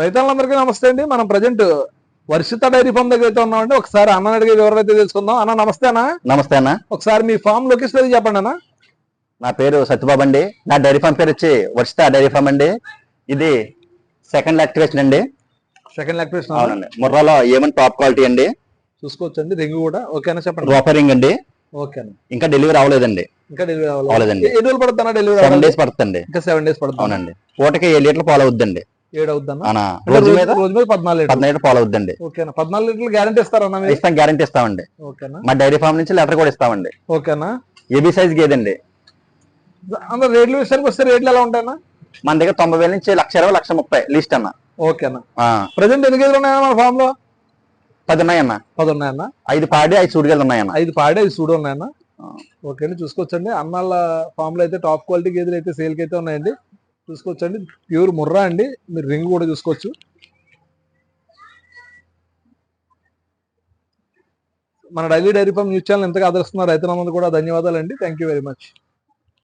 రైతులందరికీ నమస్తే అండి. మనం ప్రజెంట్ వర్షిత డైరీ ఫామ్ దగ్గర అయితే ఉన్నామండి. ఒకసారి అన్న అడిగే వివరాలు అయితే తెలుసుకుందాం. అన్న నమస్తే అన్న. నమస్తే అన్న. ఒకసారి మీ ఫామ్ లొకేషన్ అది చెప్పండి అన్న. నా పేరు సత్యబాబు అండి. నా డైరీ ఫామ్ పేరు వచ్చి వర్షిత డైరీ ఫామ్ అండి. ఇది సెకండ్ యాక్టివేషన్ అండి. సెకండ్ లొకేషన్ అవునండి. ముర్రాలో ఏమన్ టాప్ క్వాలిటీ అండి. చూసుకోవచ్చండి. రింగ్ కూడా. ఓకేనా చెప్పండి. రోపరింగ్ అండి. ఓకే ఇంకా డెలివరీ అవ్వలేదండి ఇంకా డెలివరీ అవ్వాలి అవ్వలేదండి. ఎన్ని రోజులు పడుతుంది డెలివరీ సెవెన్? డేస్ పడుతుందండి. ఇంకా సెవెన్ డేస్ పడుతుంది? అవునండి. పూటకి ఏడు లీటర్లు పాలు అవుద్దండి. ఏడు రోజు మీద రోజు మీద పద్నాలుగు లీటర్లు. పద్నాలుగు పాలు అవుద్దండి. ఓకేనా? పద్నాలుగు లీటర్లు గ్యారంటీ ఇస్తారన్న మీరు? ఇస్తాం గ్యారంటీ ఇస్తామండి. ఓకేనా? మా డైరీ ఫామ్ నుంచి లెటర్ కూడా ఇస్తామండి. ఓకేనా? ఏబీ సైజ్ గేదండి. అన్న రేట్ల విషయానికి వస్తే రేట్లు ఎలా ఉంటాయన్నా? మన దగ్గర తొంభై వేల నుంచి లక్ష ఇరవై లక్ష ముప్పై లీస్ట్ అన్న. ఓకేనా? ప్రజెంట్ ఎన్ని గేదెలు ఉన్నాయన్న మన ఫామ్లో పది ఉన్నాయన్న. పది ఉన్నాయన్న? ఐదు పాడి ఐదు సూడిగలు ఉన్నాయన్న. ఐదు పాడే ఐదు సూడు ఉన్నాయన్న. ఓకే అండి చూసుకోవచ్చండి. అన్నాళ్ళ ఫామ్లో అయితే టాప్ క్వాలిటీ గేదెలు అయితే సేల్కి అయితే ఉన్నాయండి. చూసుకోవచ్చండి. ప్యూర్ ముర్రా అండి. మీరు రింగ్ కూడా చూసుకోవచ్చు. మన daily dairy farm news channel ఎంతగా ఆదరిస్తున్నారు రైతులందరూ కూడా ధన్యవాదాలు అండి థ్యాంక్ యూ వెరీ మచ్